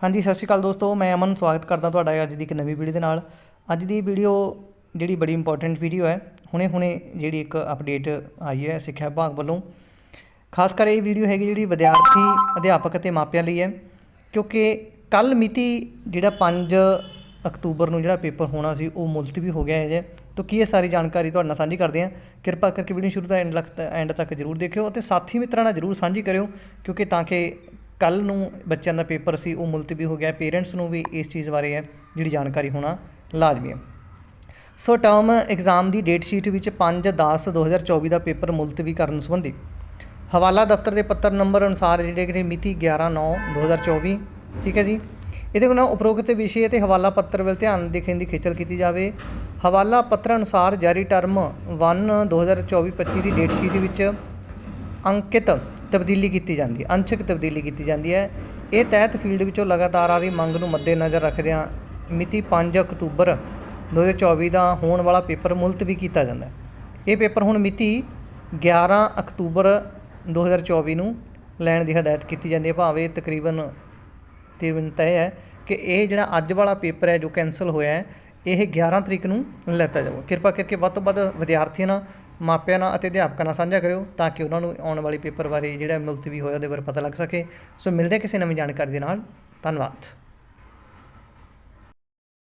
ਹਾਂਜੀ, ਸਤਿ ਸ਼੍ਰੀ ਅਕਾਲ ਦੋਸਤੋ, ਮੈਂ ਅਮਨ ਸਵਾਗਤ ਕਰਦਾ ਤੁਹਾਡਾ ਅੱਜ ਦੀ ਇੱਕ ਨਵੀਂ ਵੀਡੀਓ ਦੇ ਨਾਲ। ਅੱਜ ਦੀ ਵੀਡੀਓ ਜਿਹੜੀ ਬੜੀ ਇੰਪੋਰਟੈਂਟ ਵੀਡੀਓ ਹੈ ਹੁਣੇ ਹੁਣੇ ਜਿਹੜੀ ਇੱਕ ਅਪਡੇਟ ਆਈ ਹੈ ਸਿੱਖਿਆ ਵਿਭਾਗ ਵੱਲੋਂ। ਖਾਸ ਕਰ ਇਹ ਵੀਡੀਓ ਹੈਗੀ ਜਿਹੜੀ ਵਿਦਿਆਰਥੀ, ਅਧਿਆਪਕ ਅਤੇ ਮਾਪਿਆਂ ਲਈ ਹੈ, ਕਿਉਂਕਿ ਕੱਲ ਮਿਤੀ ਜਿਹੜਾ 5 ਅਕਤੂਬਰ ਨੂੰ ਜਿਹੜਾ ਪੇਪਰ ਹੋਣਾ ਸੀ, ਉਹ ਮੁਲਤਵੀ ਹੋ ਗਿਆ ਹੈ ਜੇ। ਤਾਂ ਕੀ ਇਹ ਸਾਰੀ ਜਾਣਕਾਰੀ ਤੁਹਾਡੇ ਨਾਲ ਸਾਂਝੀ ਕਰਦੇ ਹਾਂ। ਕਿਰਪਾ ਕਰਕੇ ਵੀਡੀਓ ਸ਼ੁਰੂ ਤੋਂ ਐਂਡ ਤੱਕ ਐਂਡ ਤੱਕ ਜਰੂਰ ਦੇਖਿਓ ਅਤੇ ਸਾਥੀ ਮਿੱਤਰਾਂ ਨਾਲ ਜਰੂਰ ਸਾਂਝੀ ਕਰਿਓ, ਕਿਉਂਕਿ ਤਾਂ ਕਿ ਕੱਲ ਨੂੰ ਬੱਚਿਆਂ ਦਾ ਪੇਪਰ ਸੀ, ਉਹ ਮੁਲਤਵੀ ਹੋ ਗਿਆ। ਪੇਰੈਂਟਸ ਨੂੰ ਵੀ ਇਸ ਚੀਜ਼ ਬਾਰੇ ਹੈ ਜਿਹੜੀ ਜਾਣਕਾਰੀ ਹੋਣਾ ਲਾਜ਼ਮੀ ਹੈ। ਸੋ ਟਰਮ ਐਗਜ਼ਾਮ ਦੀ ਡੇਟ ਸ਼ੀਟ ਵਿੱਚ 5/10/2024 ਦਾ ਪੇਪਰ ਮੁਲਤਵੀ ਕਰਨ ਸੰਬੰਧੀ ਹਵਾਲਾ ਦਫ਼ਤਰ ਦੇ ਪੱਤਰ ਨੰਬਰ ਅਨੁਸਾਰ ਜਿਹੜੇ ਕਿ ਮਿਤੀ 11/9/2024 ਠੀਕ ਹੈ ਜੀ? ਇਹਦੇ ਕੋਲ ਉਪਰੋਕਤ ਵਿਸ਼ੇ ਅਤੇ ਹਵਾਲਾ ਪੱਤਰ ਵੱਲ ਧਿਆਨ ਦੇਖਣ ਦੀ ਖੇਚਲ ਕੀਤੀ ਜਾਵੇ। ਹਵਾਲਾ ਪੱਤਰ ਅਨੁਸਾਰ ਜਾਰੀ ਟਰਮ 1/2024-25 ਦੀ ਡੇਟ ਸ਼ੀਟ ਵਿੱਚ ਅੰਕਿਤ ਤਬਦੀਲੀ ਕੀਤੀ ਜਾਂਦੀ ਹੈ ਅੰਸ਼ਕ ਤਬਦੀਲੀ ਕੀਤੀ ਜਾਂਦੀ ਹੈ। ਇਹ ਤਹਿਤ ਫੀਲਡ ਵਿੱਚੋਂ ਲਗਾਤਾਰ ਆ ਰਹੀ ਮੰਗ ਨੂੰ ਮੱਦੇਨਜ਼ਰ ਰੱਖਦਿਆਂ ਮਿਤੀ 5 ਅਕਤੂਬਰ 2024 ਦਾ ਹੋਣ ਵਾਲਾ ਪੇਪਰ ਮੁਲਤਵੀ ਕੀਤਾ ਜਾਂਦਾ ਹੈ। ਇਹ ਪੇਪਰ ਹੁਣ ਮਿਤੀ 11 ਅਕਤੂਬਰ 2024 ਨੂੰ ਲੈਣ ਦੀ ਹਦਾਇਤ ਕੀਤੀ ਜਾਂਦੀ ਹੈ। ਭਾਵੇਂ ਤਕਰੀਬਨ ਤਕਰੀਬਨ ਤੈਅ ਹੈ ਕਿ ਇਹ ਜਿਹੜਾ ਅੱਜ ਵਾਲਾ ਪੇਪਰ ਹੈ, ਜੋ ਕੈਨਸਲ ਹੋਇਆ ਹੈ ਇਹ 11 ਤਰੀਕ ਨੂੰ ਲੈਤਾ ਜਾਵੇ ਕਿਰਪਾ ਕਰਕੇ ਵੱਧ ਤੋਂ ਵੱਧ ਵਿਦਿਆਰਥੀਆਂ ਨਾਲ, ਮਾਪਿਆਂ ਨਾਲ ਅਤੇ ਅਧਿਆਪਕਾਂ ਨਾਲ ਸਾਂਝਾ ਕਰਿਓ ਤਾਂ ਕਿ ਉਹਨਾਂ ਨੂੰ ਆਉਣ ਵਾਲੇ ਪੇਪਰ ਬਾਰੇ ਜਿਹੜਾ ਮੁਲਤਵੀ ਹੋਇਆ ਉਹਦੇ ਬਾਰੇ ਪਤਾ ਲੱਗ ਸਕੇ। ਸੋ ਮਿਲਦੇ ਕਿਸੇ ਨਵੀਂ ਜਾਣਕਾਰੀ ਦੇ ਨਾਲ। ਧੰਨਵਾਦ।